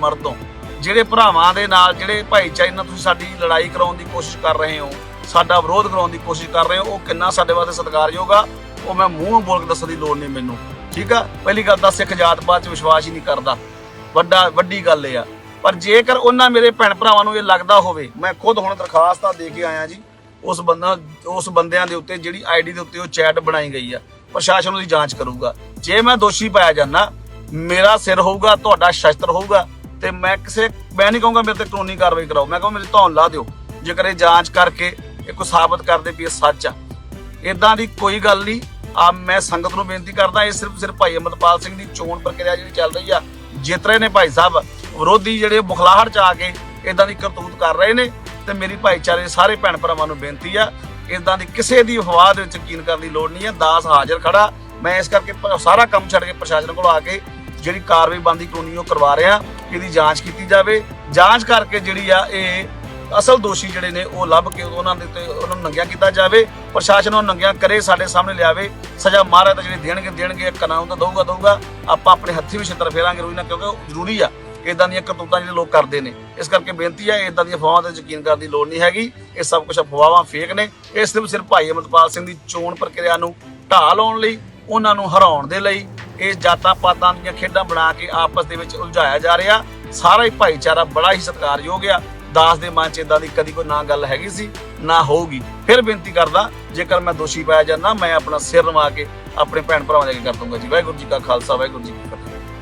ਮਰਦ। ਹੋ ਜਿਹੜੇ ਭਰਾਵਾਂ ਦੇ ਨਾਲ, ਜਿਹੜੇ ਭਾਈਚਾਰੇ ਨਾਲ ਤੁਸੀਂ ਸਾਡੀ ਲੜਾਈ ਕਰਾਉਣ ਦੀ ਕੋਸ਼ਿਸ਼ ਕਰ ਰਹੇ ਹੋ, ਸਾਡਾ ਵਿਰੋਧ ਕਰਾਉਣ ਦੀ ਕੋਸ਼ਿਸ਼ ਕਰ ਰਹੇ ਹੋ, ਉਹ ਕਿੰਨਾ ਸਾਡੇ ਵਾਸਤੇ ਸਤਿਕਾਰਯੋਗ ਆ, ਉਹ ਮੈਂ ਮੂੰਹੋਂ ਬੋਲ ਕੇ ਦੱਸਣ ਦੀ ਲੋੜ ਨਹੀਂ ਮੈਨੂੰ। ਠੀਕ ਆ? ਪਹਿਲੀ ਗੱਲ ਤਾਂ ਸਿੱਖ ਜਾਤ ਪਾਤ 'ਚ ਵਿਸ਼ਵਾਸ ਹੀ ਨਹੀਂ ਕਰਦਾ। ਵੱਡਾ, ਵੱਡੀ ਗੱਲ ਇਹ ਆ। ਪਰ ਜੇਕਰ ਉਹਨਾਂ ਮੇਰੇ ਭੈਣ ਭਰਾਵਾਂ ਨੂੰ ਇਹ ਲੱਗਦਾ ਹੋਵੇ, ਮੈਂ ਖੁਦ ਹੁਣ ਦਰਖਾਸਤਾਂ ਦੇ ਕੇ ਆਇਆ ਜੀ, ਉਸ ਬੰਦਾ, ਉਸ ਬੰਦਿਆਂ ਦੇ ਉੱਤੇ ਜਿਹੜੀ ਆਈਡੀ ਦੇ ਉੱਤੇ ਉਹ ਚੈਟ ਬਣਾਈ ਗਈ ਆ, ਪ੍ਰਸ਼ਾਸਨ ਉਹਦੀ ਜਾਂਚ ਕਰੂਗਾ। ਜੇ ਮੈਂ ਦੋਸ਼ੀ ਪਾਇਆ ਜਾਂਦਾ, ਮੇਰਾ ਸਿਰ ਹੋਊਗਾ, ਤੁਹਾਡਾ ਸ਼ਸਤਰ ਹੋਊਗਾ ਤੇ ਮੈਂ ਕਿਸੇ, ਮੈਂ ਨਹੀਂ ਕਹੂੰਗਾ ਮੇਰੇ ਤੇ ਕਾਨੂੰਨੀ ਕਾਰਵਾਈ ਕਰਾਓ। ਮੈਂ ਕਹੂੰ ਮੇਰੀ ਧੌਣ ਲਾ ਦਿਓ। ਜੇਕਰ ਇਹ ਜਾਂਚ ਕਰਕੇ ਇਹ ਕੋ ਸਾਬਤ ਕਰਦੇ ਵੀ ਇਹ ਸੱਚ ਆ। ਇਦਾਂ ਦੀ ਕੋਈ ਗੱਲ ਨਹੀਂ। ਆ ਮੈਂ ਸੰਗਤ ਨੂੰ ਬੇਨਤੀ ਕਰਦਾ, ਇਹ ਸਿਰਫ ਸਿਰਫ ਭਾਈ ਅਮਰਪਾਲ ਸਿੰਘ ਦੀ ਚੋਣ ਪ੍ਰਕਿਰਿਆ ਜਿਹੜੀ ਚੱਲ ਰਹੀ ਆ, ਜਿੱਤ ਰਹੇ ਨੇ ਭਾਈ ਸਾਹਿਬ। ਵਿਰੋਧੀ ਜਿਹੜੇ ਬੁਖਲਾਹਟ ਚ ਆ ਕੇ ਇਦਾਂ ਦੀ ਕਰਤੂਤ ਕਰ ਰਹੇ ਨੇ ਤੇ ਮੇਰੀ ਭਾਈਚਾਰੇ ਦੇ ਸਾਰੇ ਭੈਣ ਭਰਾਵਾਂ ਨੂੰ ਬੇਨਤੀ ਆ ਇਦਾਂ ਦੀ ਕਿਸੇ ਦੀ ਅਫਵਾਹ ਦੇ ਵਿੱਚ ਯਕੀਨ ਕਰਨ ਦੀ ਲੋੜ ਨਹੀਂ ਹੈ ਦਾਸ ਹਾਜ਼ਰ ਖੜਾ। ਮੈਂ ਇਸ ਕਰਕੇ ਸਾਰਾ ਕੰਮ ਛੱਡ ਕੇ ਪ੍ਰਸ਼ਾਸਨ ਕੋਲ ਆ ਕੇ ਜਿਹੜੀ ਕਾਰਵਾਈ ਬੰਦੀ ਕਾਨੂੰਨੀ ਉਹ ਕਰਵਾ ਰਿਹਾ। ਇਹਦੀ ਜਾਂਚ ਕੀਤੀ ਜਾਵੇ। ਜਾਂਚ ਕਰਕੇ ਜਿਹੜੀ ਆ ਇਹ ਅਸਲ ਦੋਸ਼ੀ ਜਿਹੜੇ ਨੇ, ਉਹ ਲੱਭ ਕੇ ਉਹਨਾਂ ਦੇ ਤੇ ਉਹਨਾਂ ਨੂੰ ਨੰਗਿਆ ਕੀਤਾ ਜਾਵੇ। ਪ੍ਰਸ਼ਾਸਨ ਉਹ ਨੰਗਿਆ ਕਰੇ, ਸਾਡੇ ਸਾਹਮਣੇ ਲਿਆਵੇ। ਸਜ਼ਾ ਮਾਰੇ ਤਾਂ ਜਿਹੜੇ ਦੇਣਗੇ ਦੇਣਗੇ ਕਾਨੂੰਨ ਤਾਂ ਦਊਗਾ ਦਊਗਾ। ਆਪਾਂ ਆਪਣੇ ਹੱਥੀ ਵੀ ਛਿੱਤਰ ਫੇਰਾਂਗੇ ਰੋਈ ਨਾ, ਕਿਉਂਕਿ ਉਹ ਜ਼ਰੂਰੀ ਆ ਇਦਾਂ ਦੀਆਂ ਕਰਤੂਤਾਂ ਜਿਹੜੇ ਲੋਕ ਕਰਦੇ ਨੇ। ਇਸ ਕਰਕੇ ਬੇਨਤੀ ਹੈ ਇਦਾਂ ਦੀਆਂ ਅਫਵਾਹਾਂ ਤੇ ਯਕੀਨ ਕਰਨ ਦੀ ਲੋੜ ਨਹੀਂ ਹੈਗੀ। ਇਹ ਸਭ ਕੁਝ ਅਫਵਾਹਾਂ ਫੇਕ ਨੇ। ਇਹ ਸਿਰਫ ਸਿਰਫ ਭਾਈ ਅਮਰਪਾਲ ਸਿੰਘ ਦੀ ਚੋਣ ਪ੍ਰਕਿਰਿਆ ਨੂੰ ਢਾਹ ਲਾਉਣ ਲਈ, ਉਹਨਾਂ ਨੂੰ ਹਰਾਉਣ ਦੇ ਲਈ ਇਹ ਜਾਤਾਂ ਪਾਤਾਂ ਦੀਆਂ ਖੇਡਾਂ ਬਣਾ ਕੇ ਆਪਸ ਦੇ ਵਿੱਚ ਉਲਝਾਇਆ ਜਾ ਰਿਹਾ। ਸਾਰਾ ਹੀ ਭਾਈਚਾਰਾ ਬੜਾ ਹੀ ਸਤਿਕਾਰਯੋਗ ਆ। ਦਾਸ ਦੇ ਮਨ ਚ ਇਦਾਂ ਦੀ ਕਦੀ ਕੋਈ ਨਾ ਗੱਲ ਹੈਗੀ ਸੀ, ਨਾ ਹੋਊਗੀ। ਫਿਰ ਬੇਨਤੀ ਕਰਦਾ, ਜੇਕਰ ਮੈਂ ਦੋਸ਼ੀ ਪਾਇਆ ਜਾਂਦਾ, ਮੈਂ ਆਪਣਾ ਸਿਰ ਨਵਾ ਕੇ ਆਪਣੇ ਭੈਣ ਭਰਾਵਾਂ ਦੇ ਅੱਗੇ ਕਰ ਦੂੰਗਾ ਜੀ। ਵਾਹਿਗੁਰੂ ਜੀ ਕਾ ਖਾਲਸਾ, ਵਾਹਿਗੁਰੂ ਜੀ ਕੀ ਫਤਿਹ।